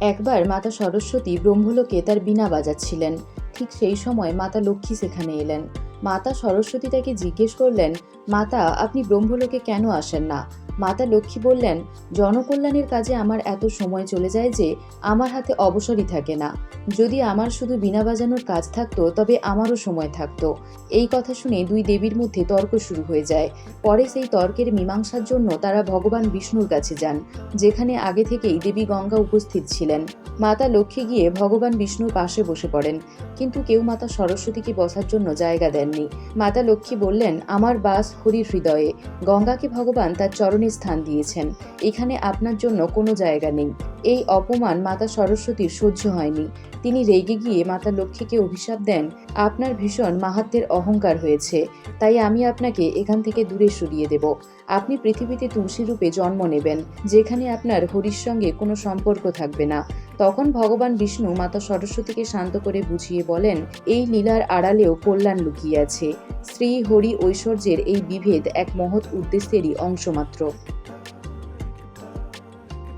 একবার মাতা সরস্বতী ব্রহ্মলোকে তার বীণা বাজাচ্ছিলেন। ঠিক সেই সময় মাতা লক্ষ্মী সেখানে এলেন। মাতা সরস্বতী তাকে জিজ্ঞেস করলেন, মাতা, আপনি ব্রহ্মলোকে কেন আসেন না? মাতা লক্ষ্মী বললেন, জনকল্যাণের কাজে আমার এত সময় চলে যায় যে আমার হাতে অবসরই থাকে না। যদি আমার শুধু বীণা বাজানোর কাজ থাকতো, তবে আমারও সময় থাকতো। এই কথা শুনে দুই দেবীর মধ্যে তর্ক শুরু হয়ে যায়। পরে সেই তর্কের মীমাংসার জন্য তারা ভগবান বিষ্ণুর কাছে যান, যেখানে আগে থেকেই দেবী গঙ্গা উপস্থিত ছিলেন। মাতা লক্ষ্মী গিয়ে ভগবান বিষ্ণুর পাশে বসে পড়েন, কিন্তু কেউ মাতা সরস্বতীকে বসার জন্য জায়গা দেননি। মাতা লক্ষ্মী বললেন, আমার বাস হরির হৃদয়ে। গঙ্গাকে ভগবান তার চরণে স্থান দিয়েছেন। এখানে আপনার জন্য কোনো জায়গা নেই। এই অপমান মাতা সরস্বতীর সহ্য হয়নি। তিনি রেগে গিয়ে মাতা লক্ষ্মীকে অভিশাপ দেন, আপনার ভীষণ মাহাত্মের অহংকার হয়েছে, তাই আমি আপনাকে এখান থেকে দূরে সরিয়ে দেব। আপনি পৃথিবীতে তুলসী রূপে জন্ম নেবেন, যেখানে আপনার হরির সঙ্গে কোনো সম্পর্ক থাকবে না। তখন ভগবান বিষ্ণু মাতা সরস্বতীকে শান্ত করে বুঝিয়ে বলেন, এই লীলার আড়ালেও কল্যাণ লুকিয়ে আছে। শ্রী হরি ঐশ্বর্যের এই বিভেদ এক মহৎ উদ্দেশ্যেরই অংশ মাত্র